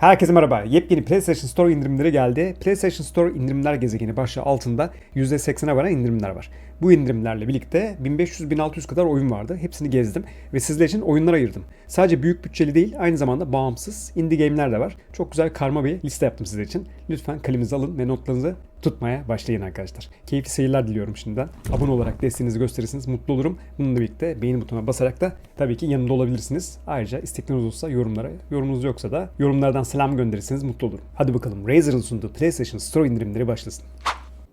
Herkese merhaba. Yepyeni PlayStation Store indirimleri geldi. PlayStation Store indirimler gezegeni başlığı altında %80'e varan indirimler var. Bu indirimlerle birlikte 1500-1600 kadar oyun vardı. Hepsini gezdim ve sizler için oyunlar ayırdım. Sadece büyük bütçeli değil, aynı zamanda bağımsız indie game'ler de var. Çok güzel karma bir liste yaptım sizler için. Lütfen kalemizi alın ve notlarınızı tutmaya başlayın arkadaşlar. Keyifli seyirler diliyorum şimdiden. Abone olarak desteğinizi gösterirseniz mutlu olurum. Bununla birlikte beğeni butonuna basarak da tabii ki yanında olabilirsiniz. Ayrıca istekleriniz olursa yorumlara, yorumunuz yoksa da yorumlardan selam gönderirseniz mutlu olurum. Hadi bakalım Razer'ın sunduğu PlayStation Store indirimleri başlasın.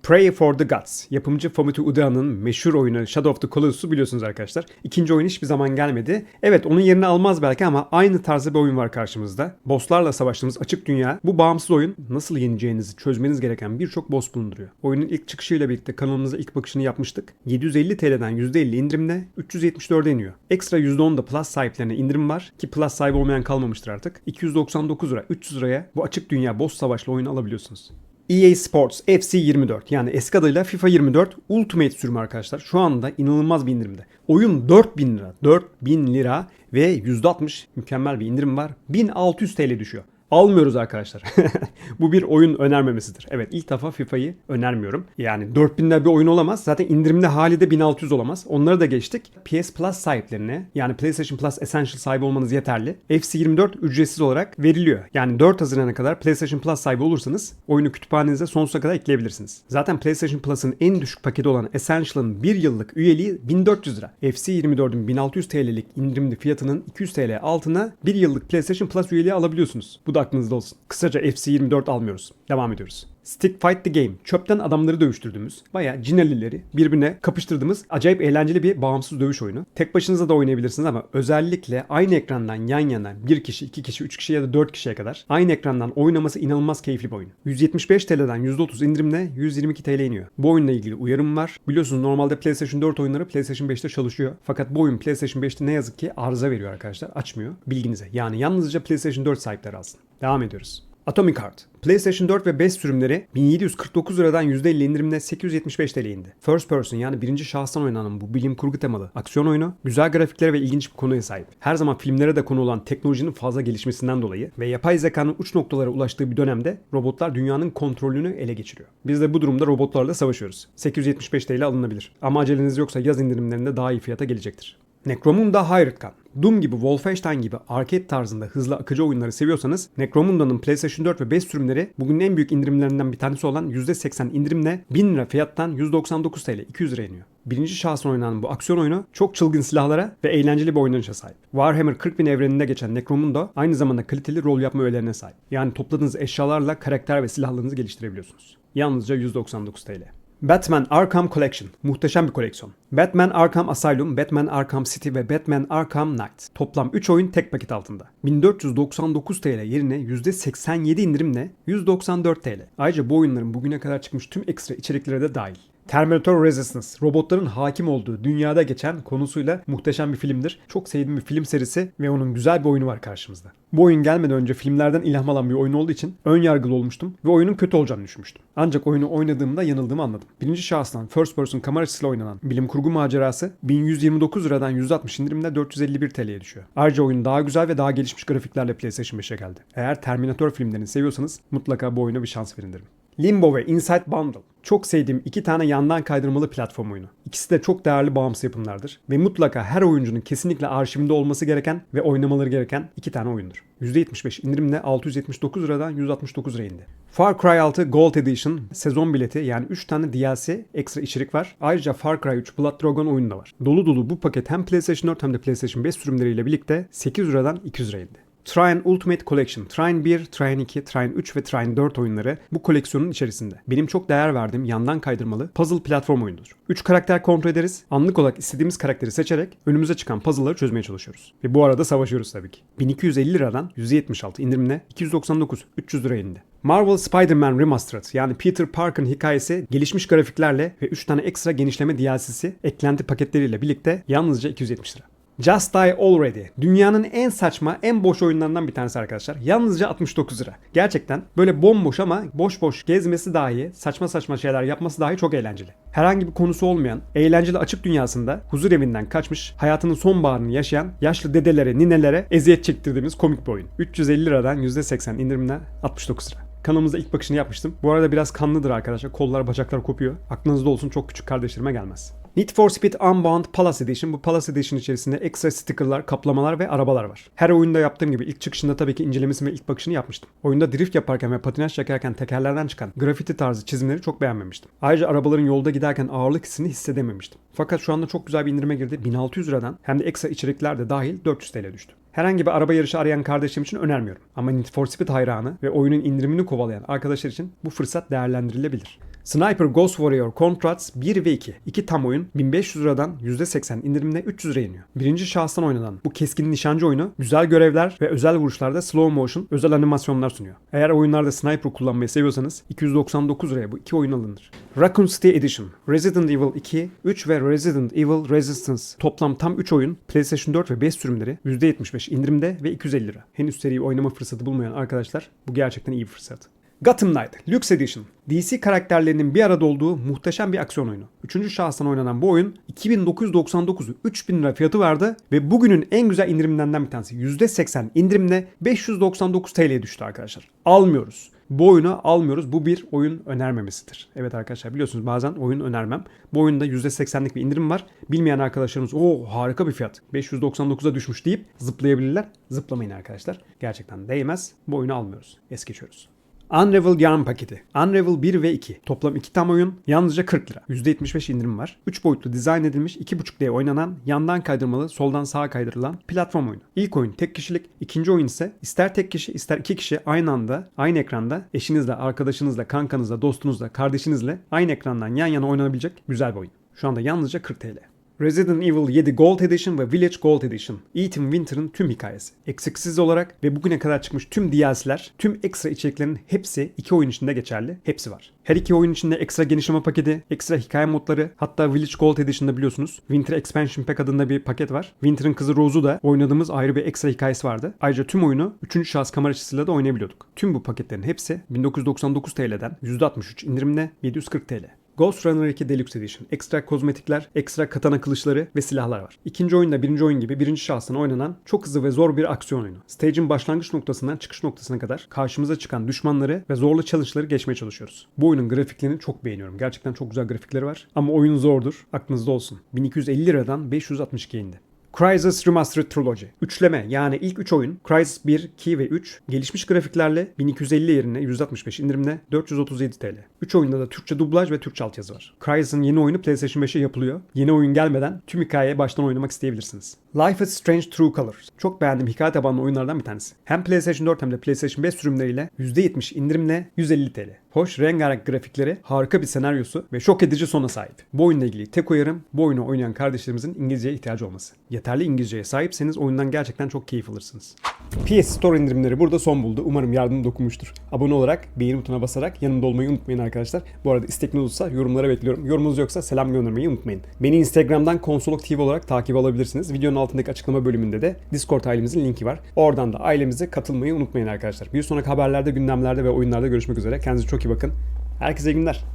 Pray for the Gods. Yapımcı Fumito Uda'nın meşhur oyunu Shadow of the Colossus'u biliyorsunuz arkadaşlar. İkinci oyun hiçbir zaman gelmedi. Evet onun yerini almaz belki ama aynı tarzda bir oyun var karşımızda. Bosslarla savaştığımız açık dünya. Bu bağımsız oyun nasıl yeneceğinizi çözmeniz gereken birçok boss bulunduruyor. Oyunun ilk çıkışıyla birlikte kanalımıza ilk bakışını yapmıştık. 750 TL'den %50 indirimle 374'e iniyor. Ekstra %10 da Plus sahiplerine indirim var ki Plus sahibi olmayan kalmamıştır artık. 299 lira 300 liraya bu açık dünya boss savaşlı oyunu alabiliyorsunuz. EA Sports FC 24 yani eski adıyla FIFA 24 Ultimate sürümü arkadaşlar. Şu anda inanılmaz bir indirimde. Oyun 4000 lira. 4000 lira ve %60 mükemmel bir indirim var. 1600 TL düşüyor. Almıyoruz arkadaşlar. Bu bir oyun önermemesidir. Evet ilk defa FIFA'yı önermiyorum. Yani 4000 lira bir oyun olamaz. Zaten indirimde hali de 1600 olamaz. Onları da geçtik. PS Plus sahiplerine yani PlayStation Plus Essential sahibi olmanız yeterli. FC24 ücretsiz olarak veriliyor. Yani 4 Haziran'a kadar PlayStation Plus sahibi olursanız oyunu kütüphanenize sonsuza kadar ekleyebilirsiniz. Zaten PlayStation Plus'ın en düşük paketi olan Essential'ın 1 yıllık üyeliği 1400 lira. FC24'ün 1600 TL'lik indirimli fiyatının 200 TL altına 1 yıllık PlayStation Plus üyeliği alabiliyorsunuz. Bu da aklınızda olsun. Kısaca FC24 almıyoruz. Devam ediyoruz. Stick Fight the Game. Çöpten adamları dövüştürdüğümüz, bayağı cinellileri birbirine kapıştırdığımız acayip eğlenceli bir bağımsız dövüş oyunu. Tek başınıza da oynayabilirsiniz ama özellikle aynı ekrandan yan yana bir kişi, iki kişi, üç kişi ya da dört kişiye kadar aynı ekrandan oynaması inanılmaz keyifli bir oyun. 175 TL'den %30 indirimle 122 TL iniyor. Bu oyunla ilgili uyarım var. Biliyorsunuz normalde PlayStation 4 oyunları PlayStation 5'te çalışıyor. Fakat bu oyun PlayStation 5'te ne yazık ki arıza veriyor arkadaşlar. Açmıyor. Bilginize. Yani yalnızca PlayStation 4 sahipleri alsın. Devam ediyoruz. Atomic Heart. PlayStation 4 ve 5 sürümleri 1749 liradan %50 indirimle 875 TL indi. First person yani birinci şahıstan oynanan bu bilim kurgu temalı aksiyon oyunu güzel grafiklere ve ilginç bir konuya sahip. Her zaman filmlere de konu olan teknolojinin fazla gelişmesinden dolayı ve yapay zekanın uç noktalara ulaştığı bir dönemde robotlar dünyanın kontrolünü ele geçiriyor. Biz de bu durumda robotlarla savaşıyoruz. 875 TL alınabilir. Ama aceleniz yoksa yaz indirimlerinde daha iyi fiyata gelecektir. Necromunda Gun. Doom gibi, Wolfenstein gibi arcade tarzında hızlı akıcı oyunları seviyorsanız Necromunda'nın PlayStation 4 ve 5 sürümleri bugün en büyük indirimlerinden bir tanesi olan %80 indirimle 1000 lira fiyattan 199 TL 200 lira iniyor. Birinci şahsın oynanan bu aksiyon oyunu çok çılgın silahlara ve eğlenceli bir oynanışa sahip. Warhammer 40.000 evreninde geçen Necromunda aynı zamanda kaliteli rol yapma öğelerine sahip. Yani topladığınız eşyalarla karakter ve silahlarınızı geliştirebiliyorsunuz. Yalnızca 199 TL. Batman Arkham Collection. Muhteşem bir koleksiyon. Batman Arkham Asylum, Batman Arkham City ve Batman Arkham Knight. Toplam 3 oyun tek paket altında. 1499 TL yerine %87 indirimle 194 TL. Ayrıca bu oyunların bugüne kadar çıkmış tüm ekstra içeriklere de dahil. Terminator Resistance, robotların hakim olduğu dünyada geçen konusuyla muhteşem bir filmdir. Çok sevdiğim bir film serisi ve onun güzel bir oyunu var karşımızda. Bu oyun gelmeden önce filmlerden ilham alan bir oyun olduğu için ön yargılı olmuştum ve oyunun kötü olacağını düşünmüştüm. Ancak oyunu oynadığımda yanıldığımı anladım. Birinci şahıstan first person kamera açısıyla oynanan bilim kurgu macerası 1129 liradan 160 indirimle 451 TL'ye düşüyor. Ayrıca oyun daha güzel ve daha gelişmiş grafiklerle PlayStation 5'e geldi. Eğer Terminator filmlerini seviyorsanız mutlaka bu oyuna bir şans verin derim. Limbo ve Inside Bundle. Çok sevdiğim iki tane yandan kaydırmalı platform oyunu. İkisi de çok değerli bağımsız yapımlardır. Ve mutlaka her oyuncunun kesinlikle arşivinde olması gereken ve oynamaları gereken iki tane oyundur. %75 indirimle 679 liradan 169 liraya indi. Far Cry 6 Gold Edition sezon bileti yani 3 tane DLC ekstra içerik var. Ayrıca Far Cry 3 Blood Dragon oyunu da var. Dolu dolu bu paket hem PlayStation 4 hem de PlayStation 5 sürümleriyle birlikte 8 liradan 200 liraya indi. Trine Ultimate Collection, Trine 1, Trine 2, Trine 3 ve Trine 4 oyunları bu koleksiyonun içerisinde. Benim çok değer verdiğim yandan kaydırmalı puzzle platform oyunudur. 3 karakter kontrol ederiz. Anlık olarak istediğimiz karakteri seçerek önümüze çıkan puzzle'ları çözmeye çalışıyoruz. Ve bu arada savaşıyoruz tabii ki. 1250 liradan 176 indirimle 299 300 liraya indi. Marvel Spider-Man Remastered yani Peter Parker'ın hikayesi gelişmiş grafiklerle ve 3 tane ekstra genişleme DLC'si eklenti paketleriyle birlikte yalnızca 270 lira. Just Die Already. Dünyanın en saçma, en boş oyunlarından bir tanesi arkadaşlar. Yalnızca 69 lira. Gerçekten böyle bomboş ama boş boş gezmesi dahi, saçma saçma şeyler yapması dahi çok eğlenceli. Herhangi bir konusu olmayan, eğlenceli açık dünyasında huzur evinden kaçmış, hayatının sonbaharını yaşayan yaşlı dedelere, ninelere eziyet çektirdiğimiz komik bir oyun. 350 liradan %80 indirimle 69 lira. Kanalımızda ilk bakışını yapmıştım. Bu arada biraz kanlıdır arkadaşlar. Kollar, bacaklar kopuyor. Aklınızda olsun çok küçük kardeşlerime gelmez. Need for Speed Unbound Palace Edition. Bu Palace Edition içerisinde ekstra stickerlar, kaplamalar ve arabalar var. Her oyunda yaptığım gibi ilk çıkışında tabii ki incelemesini ve ilk bakışını yapmıştım. Oyunda drift yaparken ve patinaj çekerken tekerlerden çıkan grafiti tarzı çizimleri çok beğenmemiştim. Ayrıca arabaların yolda giderken ağırlık hissini hissedememiştim. Fakat şu anda çok güzel bir indirime girdi. 1600 liradan hem de ekstra içerikler de dahil 400 TL düştü. Herhangi bir araba yarışı arayan kardeşim için önermiyorum. Ama Need for Speed hayranı ve oyunun indirimini kovalayan arkadaşlar için bu fırsat değerlendirilebilir. Sniper Ghost Warrior Contracts 1 ve 2. İki tam oyun 1500 liradan %80 indirimle 300 liraya iniyor. Birinci şahıstan oynanan bu keskin nişancı oyunu güzel görevler ve özel vuruşlarda slow motion özel animasyonlar sunuyor. Eğer oyunlarda sniper kullanmayı seviyorsanız 299 liraya bu iki oyun alınır. Raccoon City Edition, Resident Evil 2, 3 ve Resident Evil Resistance toplam tam 3 oyun PlayStation 4 ve 5 sürümleri %75 indirimde ve 250 lira. Henüz seriyi oynama fırsatı bulmayan arkadaşlar bu gerçekten iyi bir fırsat. Gotham Knight Lux Edition. DC karakterlerinin bir arada olduğu muhteşem bir aksiyon oyunu. Üçüncü şahıstan oynanan bu oyun 2999'u 3000 lira fiyatı vardı ve bugünün en güzel indirimlerinden bir tanesi. %80 indirimle 599 TL'ye düştü arkadaşlar. Almıyoruz. Bu oyunu almıyoruz. Bu bir oyun önermemesidir. Evet arkadaşlar biliyorsunuz bazen oyun önermem. Bu oyunda %80'lik bir indirim var. Bilmeyen arkadaşlarımız o harika bir fiyat. 599'a düşmüş deyip zıplayabilirler. Zıplamayın arkadaşlar. Gerçekten değmez. Bu oyunu almıyoruz. Es geçiyoruz. Unravel yarım paketi. Unravel 1 ve 2. Toplam 2 tam oyun. Yalnızca 40 lira. %75 indirim var. 3 boyutlu dizayn edilmiş 2.5D oynanan, yandan kaydırmalı, soldan sağa kaydırılan platform oyunu. İlk oyun tek kişilik. ikinci oyun ise ister tek kişi ister iki kişi aynı anda, aynı ekranda eşinizle, arkadaşınızla, kankanızla, dostunuzla, kardeşinizle aynı ekrandan yan yana oynanabilecek güzel bir oyun. Şu anda yalnızca 40 TL. Resident Evil 7 Gold Edition ve Village Gold Edition. Ethan Winter'ın tüm hikayesi. Eksiksiz olarak ve bugüne kadar çıkmış tüm DLC'ler, tüm ekstra içeriklerin hepsi iki oyun içinde geçerli. Hepsi var. Her iki oyun içinde ekstra genişleme paketi, ekstra hikaye modları, hatta Village Gold Edition'da biliyorsunuz Winter Expansion Pack adında bir paket var. Winter'ın kızı Rose'u da oynadığımız ayrı bir ekstra hikayesi vardı. Ayrıca tüm oyunu 3. şahıs kamera açısıyla da oynayabiliyorduk. Tüm bu paketlerin hepsi 1999 TL'den %63 indirimle 740 TL. Ghost Runner 2 Deluxe Edition. Ekstra kozmetikler, ekstra katana kılıçları ve silahlar var. İkinci oyunda birinci oyun gibi birinci şahsına oynanan çok hızlı ve zor bir aksiyon oyunu. Stage'in başlangıç noktasından çıkış noktasına kadar karşımıza çıkan düşmanları ve zorlu challenge'ları geçmeye çalışıyoruz. Bu oyunun grafiklerini çok beğeniyorum. Gerçekten çok güzel grafikleri var. Ama oyun zordur. Aklınızda olsun. 1250 liradan 562 indi. Crysis Remastered Trilogy. Üçleme yani ilk 3 oyun Crysis 1, 2 ve 3 gelişmiş grafiklerle 1250 yerine 165 indirimle 437 TL. 3 oyunda da Türkçe dublaj ve Türkçe altyazı var. Crysis'ın yeni oyunu PlayStation 5'e yapılıyor. Yeni oyun gelmeden tüm hikayeye baştan oynamak isteyebilirsiniz. Life is Strange True Colors. Çok beğendiğim hikaye tabanlı oyunlardan bir tanesi. Hem PlayStation 4 hem de PlayStation 5 sürümleriyle %70 indirimle 150 TL. Hoş rengarenk grafikleri, harika bir senaryosu ve şok edici sona sahip. Bu oyunla ilgili tek uyarım bu oyunu oynayan kardeşlerimizin İngilizceye ihtiyacı olması. Yeterli İngilizceye sahipseniz oyundan gerçekten çok keyif alırsınız. PS Store indirimleri burada son buldu. Umarım yardım dokunmuştur. Abone olarak, beğeni butonuna basarak yanımda olmayı unutmayın arkadaşlar. Bu arada istekiniz olursa yorumlara bekliyorum. Yorumunuz yoksa selam göndermeyi unutmayın. Beni Instagram'dan Konsolok TV olarak takip alabilirsiniz. Videonun altındaki açıklama bölümünde de Discord ailemizin linki var. Oradan da ailemize katılmayı unutmayın arkadaşlar. Bir sonraki haberlerde, gündemlerde ve oyunlarda görüşmek üzere. Kendinize çok iyi bakın. Herkese iyi günler.